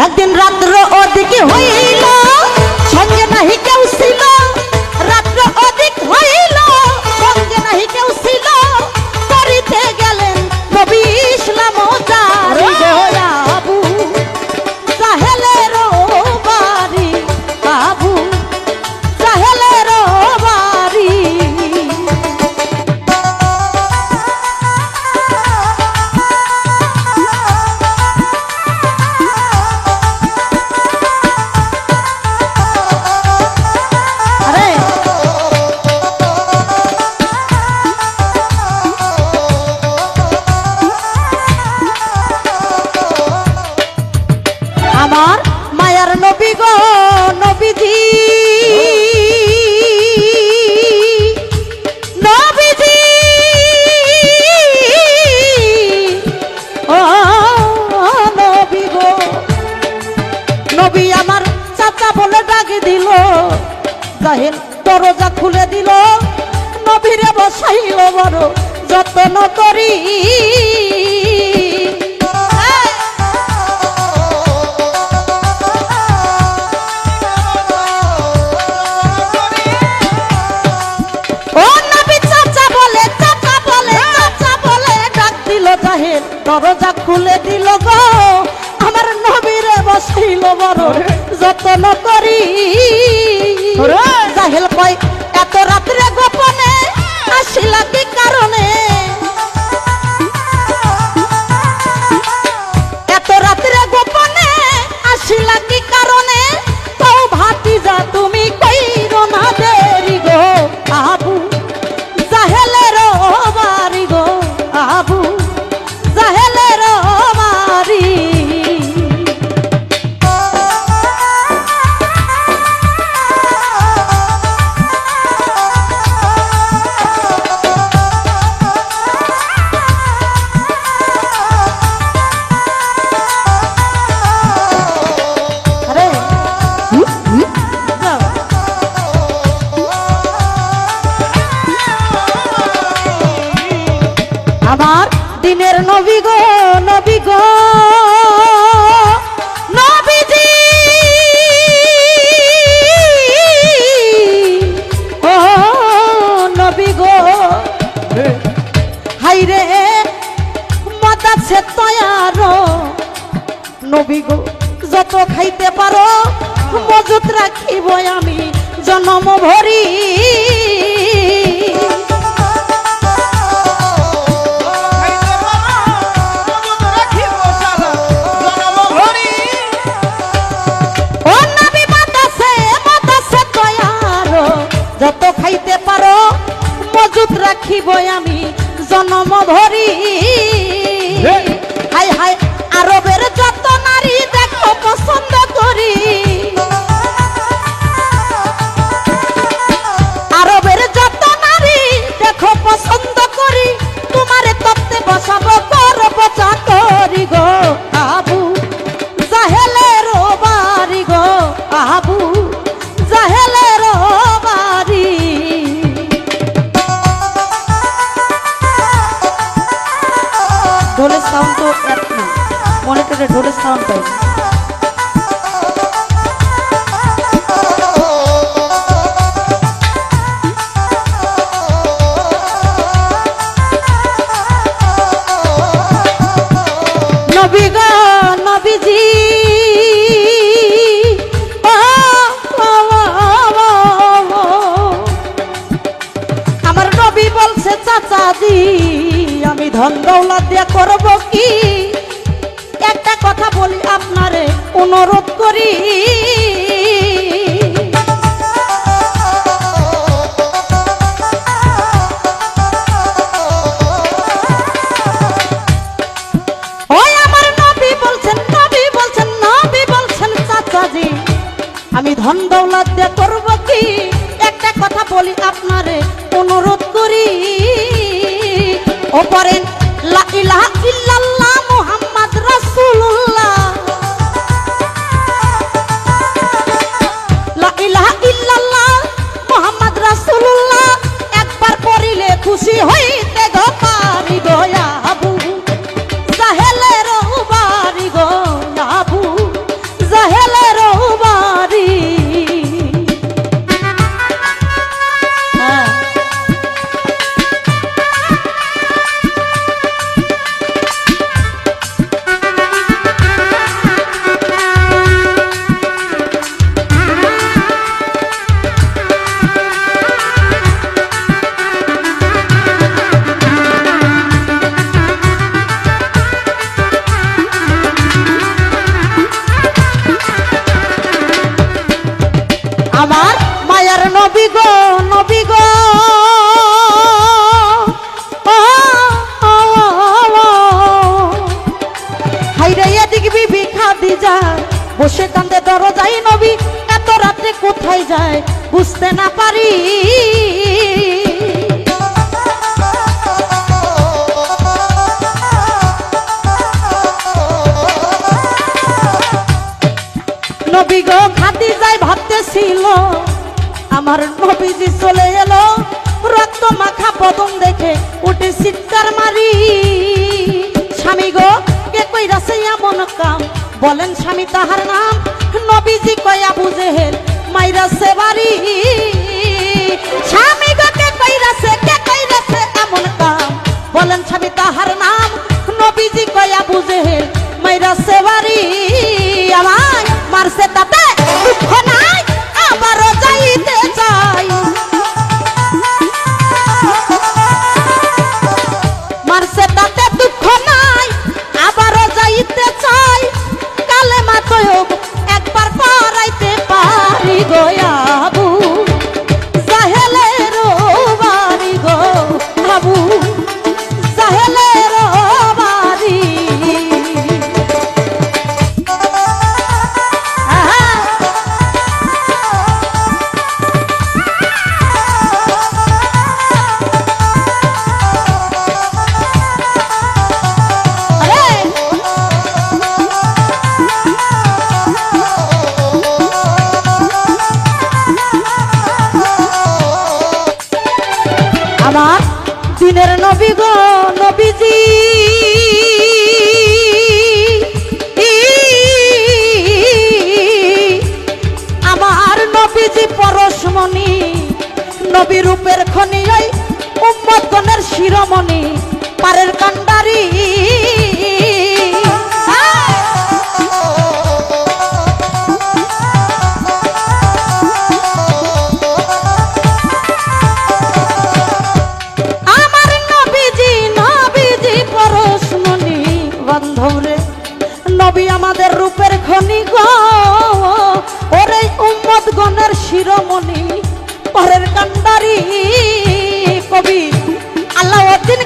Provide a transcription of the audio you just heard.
একদিন রাত্র ওদিকে হইল যত্ন করি। দরজা খুলে দিল গো। আমার নবীরে বসাইল বড় যত্ন করি। খাইতে পারো মজুত রাখিব আমি জনম ভরি। যত খাইতে পারো মজুত রাখিব আমি জনম ভরি। হাই হাই আরবের ঢোলের সাউন্ড তো এক না মনিটরে ঢোলের সাউন্ড পাই। আমার নবী বলছে চাচাজি আমি ধন দৌলত দিয়ে করব কি? একটা কথা বলি আপনারে, অনুরোধ করি। আমি ধন দৌলত দিয়ে করব কি? একটা কথা বলি আপনারে, অনুরোধ করি। ও পরেন লা ইলাহা ইল্লাল্লাহ মুহাম্মদ রাসূলুল্লাহ। খাদি বসে কান্দে দরজাই নবী, এত রাত্রে কোথায় যায় বুঝতে না পারি। নবী গো খাদি যায় ভাবতেছিল, আমার নবীজি চলে এলো, রক্ত মাখা পদম দেখে উঠে চিৎকার মারি। স্বামী গো, কে কইরাছে এমন কাম বলেন স্বামী তাহার নাম। নবীজি কয়া বুঝে হেল মাইরাছে বাড়ি। স্বামী গো, কে কইরাছে কে কইরাছে এমন কাম? বলেন স্বামী তাহার নাম। নবীজি কয়া বুঝে মাইরা মাইরাছে বাড়ি। মারছে তাতে দিনের নবী গো, নবীজি। আমার নবীজি পরশমণি নবী রূপের খনি ওই উম্মতগণের শিরোমণি, পারের কান্ডারি নবী আমাদের রূপের ঘনি ওরে উম্মত গণের শিরোমণি পরের কান্দারি কবি আলাউদ্দিন